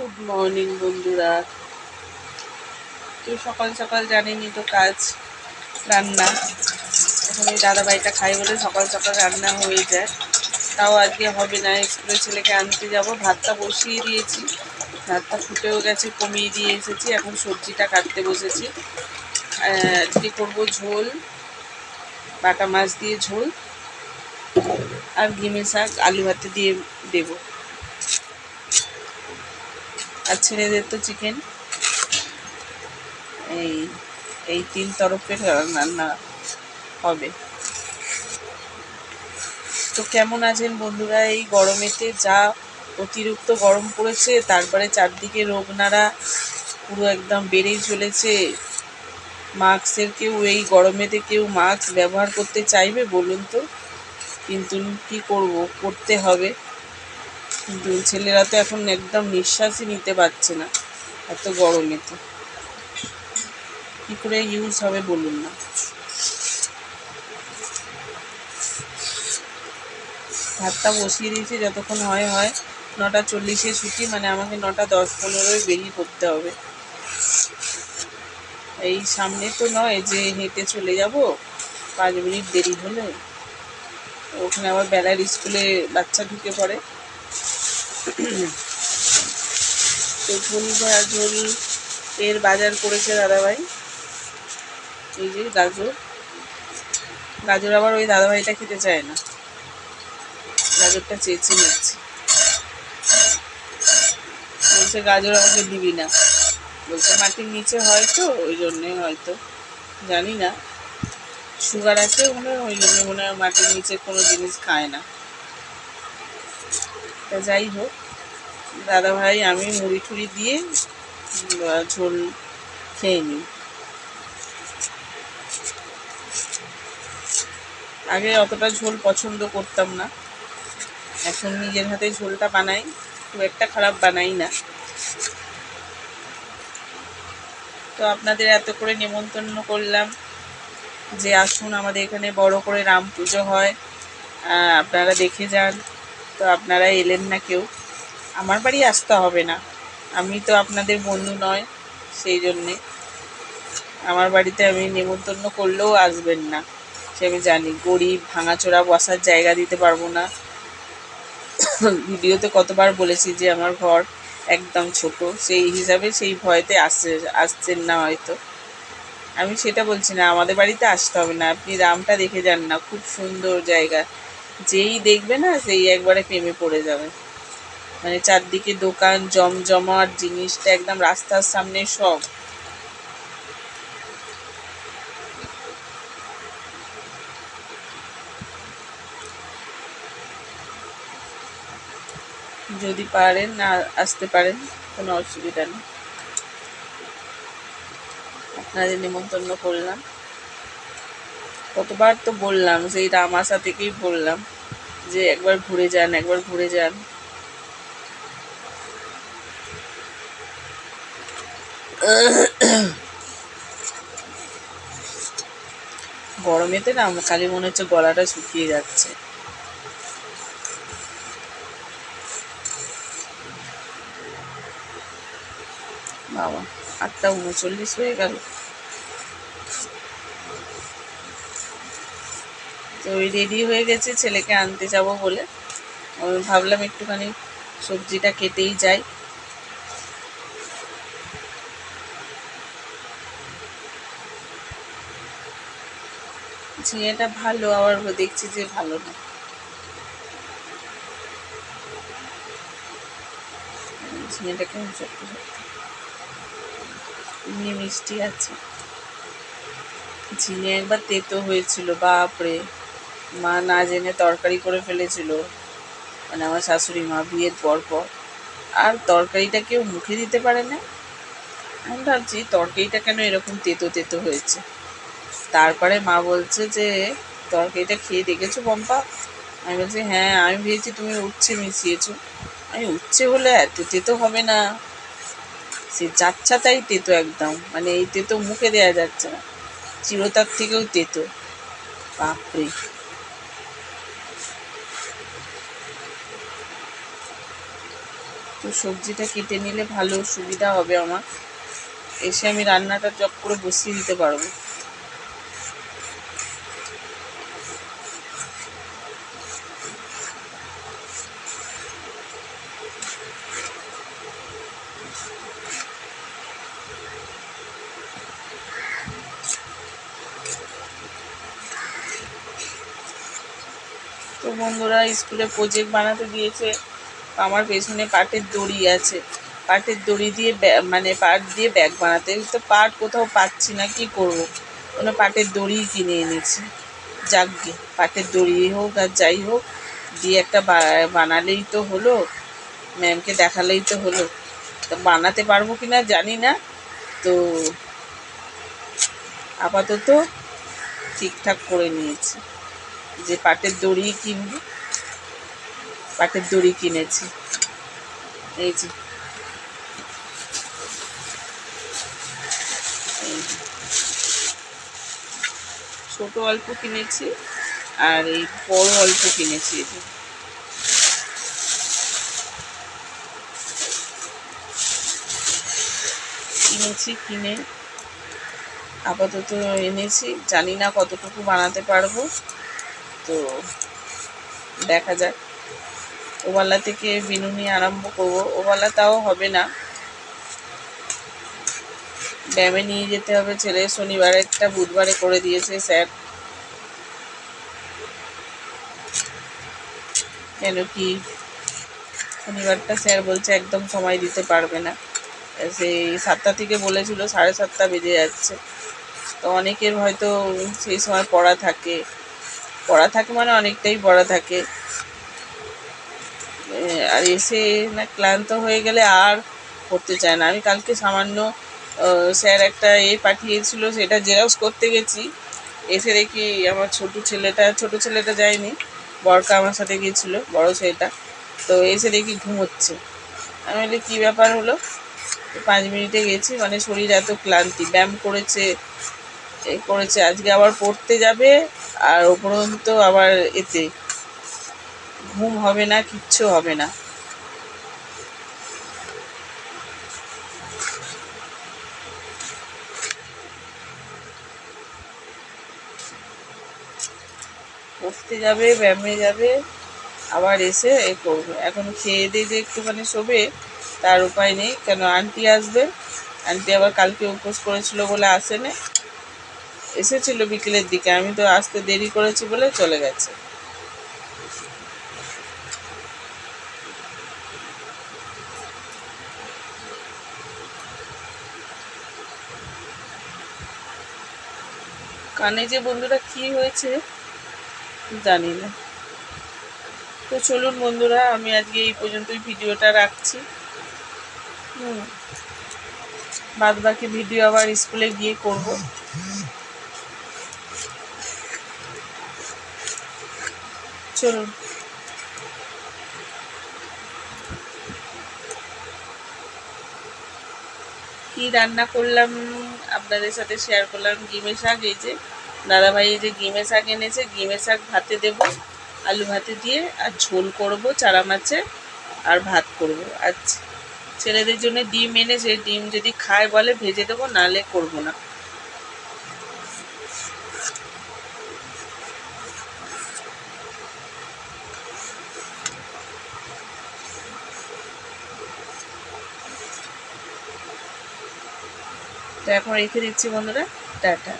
Good morning বন্ধুরা। তো সকাল সকাল জানেনি তো কাজ, রান্না। এখন ওই দাদাভাইটা খাই বলে সকাল সকাল রান্না হয়ে যায়। তাও আজকে হবে না স্কুলে ছেলেকে আনতে যাব। ভাতটা বসিয়ে দিয়েছি। ভাতটা ফুটেও গেছে, কমিয়ে দিয়ে এসেছি। এখন সবজিটা কাটতে বসেছি। আজকে করব? ঝোল, বাটা মাছ দিয়ে ঝোল আর ঘিমে শাক, আলু ভাতে দিয়ে দেবো। আর ছেলেদের তো চিকেন এই এই তিন তরফের রান্না হবে। তো কেমন আছেন বন্ধুরা? এই গরমেতে যা অতিরিক্ত গরম পড়েছে, তারপরে চারদিকে রোগ নাড়া পুরো একদম বেড়েই চলেছে। মাস্কের কেউ এই গরমেতে কেউ মাস্ক ব্যবহার করতে চাইবে বলুন তো? কিন্তু কি করব, করতে হবে। ছেলেরা তো এখন একদম নিঃশ্বাসই নিতে পারছে না, এত গরমে তো। কি করে ইউজ হবে বলুন না। ভাতটা বসিয়ে দিয়েছি, যতক্ষণ হয় হয়। নটা চল্লিশে ছুটি মানে আমাকে নটা দশ পনেরোয় বেরিয়ে পড়তে হবে। এই সামনে তো নয় যে হেঁটে চলে যাব, পাঁচ মিনিট দেরি হলে। ওখানে আবার বেলার স্কুলে বাচ্চা ঢুকে পড়ে। তো ঝোল ঝোল এর বাজার করেছে দাদাভাই। এই যে গাজর। গাজর আবার ওই দাদাভাইটা খেতে চায় না। গাজরটা চেয়েছে নিচ্ছে। বলছে, গাজর আমাকে দিবি না। বলছে, মাটির নিচে হয়তো ওই জন্যে হয়তো। জানি না। সুগার আছে মনে হয়, ওই জন্য মনে হয় মাটির নিচে কোনো জিনিস খায় না। তা যাই হোক দাদা ভাই আমি মুড়ি টুড়ি দিয়ে ঝোল খেয়ে নিই। আগে অতটা ঝোল পছন্দ করতাম না। এখন নিজের হাতে ঝোলটা বানাই, খুব একটা খারাপ বানাই না। তো আপনাদের এত করে নেমন্তন্ন করলাম যে আসুন আমাদের এখানে বড় করে রাম পুজো হয়। আপনারা দেখে যান। তো আপনারা এলেন না কেউ। আমার বাড়ি আসতে হবে না। আমি তো আপনাদের বন্ধু নয়, সেই জন্যে। আমার বাড়িতে আমি নেমন্তন্ন করলেও আসবেন না। সে আমি জানি, গরিব, ভাঙাচোরা, বসার জায়গা দিতে পারব না। ভিডিওতে কতবার বলেছি যে আমার ঘর একদম ছোট, সেই হিসাবে সেই ভয়তে আসছে আসছেন না হয়তো। আমি সেটা বলছি না, আমাদের বাড়িতে আসতে হবে না। আপনি রামটা দেখে যান না, খুব সুন্দর জায়গা। যেই দেখবে না, সেই একবারে প্রেমে পড়ে যাবে। মানে চারদিকে দোকান, জমজমাট, জিনিসটা একদম রাস্তার সামনে সব। যদি পারেন না আসতে পারেন, কোনো অসুবিধা নেই। আপনাদের নিমন্ত্রণ করলাম কতবার তো বললাম সেই রাম আসা থেকেই বললাম যে একবার ঘুরে যান, একবার ঘুরে যান। গরমেতে না খালি মনে হচ্ছে গলাটা শুকিয়ে যাচ্ছে। বাবা, আটটা উনচল্লিশ হয়ে গেল। তো ওই রেডি হয়ে গেছে, ছেলেকে আনতে যাব বলে। ভাবলাম একটুখানি সবজিটা কেটেই যাই। ঝিঙেটা ভালো, আবার দেখছি যে ভালো না। ঝিঙেটা কেমন সত্যি সত্যি এমনি মিষ্টি আছে। ঝিঙে একবার তেতো হয়েছিল, বাপরে! মা না জেনে তরকারি করে ফেলেছিল। মানে আমার শাশুড়ি মা বিয়ের পর পর। আর তরকারিটা কেউ মুখে দিতে পারে না। আমি ভাবছি, তরকারিটা কেন এরকম তেতো তেতো হয়েছে? তারপরে মা বলছে যে, তরকারিটা খেয়ে দেখেছ পম্পা? আমি বলছি হ্যাঁ আমি ভেবেছি তুমি উচ্ছে মিশিয়েছো। আমি উচ্ছে হলে এত তেতো হবে না। সে যাচ্ছা তাই তেতো একদম। মানে এই তেতো মুখে দেওয়া যাচ্ছে না। চিরতার থেকেও তেতো। বাপরে। তো সবজিটা কেটে নিলে ভালো সুবিধা হবে আমার। এসে আমি রান্নাটা চপ করে বসিয়ে দিতে পারব। তো বন্ধুরা, স্কুলে প্রজেক্ট বানাতে দিয়েছে। আমার পেছনে পাটের দড়ি আছে। পাটের দড়ি দিয়ে মানে পাট দিয়ে ব্যাগ বানাতে। তো পাট কোথাও পাচ্ছি না, কি করব? কোনো পাটের দড়িই কিনে এনেছি। যাক যাকগে পাটের দড়ি হোক আর যাই হোক, দিয়ে একটা বানালেই তো হলো। ম্যামকে দেখালেই তো হলো। তো বানাতে পারব কি না জানি না। তো আপাতত ঠিকঠাক করে নিয়েছি। যে পাটের দড়ি কিনবো। পাটের দড়ি কিনেছি। এই যে। ছোট অল্প কিনেছি আর এই বড় অল্প কিনেছি এই যে। কিনেছি, কিনে আপাতত এনেছি। জানি না কতটুকু বানাতে পারব। তো দেখা যাক। ওবেলা থেকে বিনুনি আরম্ভ করব। ওবেলা তাও হবে না। ব্যায়ামে নিয়ে যেতে হবে ছেলে। শনিবারে একটা বুধবারে করে দিয়েছে স্যার। কেন কি? শনিবারটা স্যার বলছে একদম সময় দিতে পারবে না। সেই সাতটা থেকে বলেছিল, সাড়ে সাতটা বেজে যাচ্ছে। তো অনেকের হয়তো সেই সময় পড়া থাকে। পড়া থাকে মানে অনেকটাই পড়া থাকে। আর এসে না ক্লান্ত হয়ে গেলে আর করতে চায় না। আমি কালকে সামান্য স্যার একটা এ পাঠিয়েছিল, সেটা জেরক্স করতে গেছি। এসে দেখি আমার ছোট ছেলেটা ছোট ছেলেটা যায়নি বড়কা আমার সাথে গিয়েছিল, বড় ছেলেটা। তো এসে দেখি ঘুমোচ্ছে। আমি বলি, কী ব্যাপার হলো? পাঁচ মিনিটে গেছি মানে শরীর এত ক্লান্তি, ব্যায়াম করেছে এই করেছে। আজকে আবার পড়তে যাবে, আর উপরন্ত আবার এতে ঘুম হবে না, কিচ্ছু হবে না। পড়তে যাবে, ব্যায়ামে যাবে, আবার এসে এ করবে। এখন খেয়ে দিয়ে যে একটুখানি শোবে, তার উপায় নেই, কেন আন্টি আসবে? আন্টি আবার কালকে উপোস করেছিল বলে আসেনি। এসেছিল বিকেলের দিকে, আমি তো আসতে দেরি করেছি বলে চলে গেছে। কানে যে বন্ধুরা কি হয়েছে জানি না। তো চলুন বন্ধুরা, আমি আজকে এই পর্যন্তই ভিডিওটা রাখছি। হুম। বাদ বাকি ভিডিও আবার স্কুলে গিয়ে করব। চলুন। কি রান্না করলাম, আপনাদের সাথে শেয়ার করলাম গিমে শাক, এই যে দাদাভাই এই যে গিমে শাক এনেছে গিমে শাক ভাতে দেব, আলু ভাতে দিয়ে, আর ঝোল করব, চারা মাছের আর ভাত করব। আচ্ছা ছেলেদের জন্য ডিম এনেছে, ডিম যদি খায় বলে ভেজে দেবো নালে করব না। তো এখন রেখে দিচ্ছি বন্ধুরা টাটা।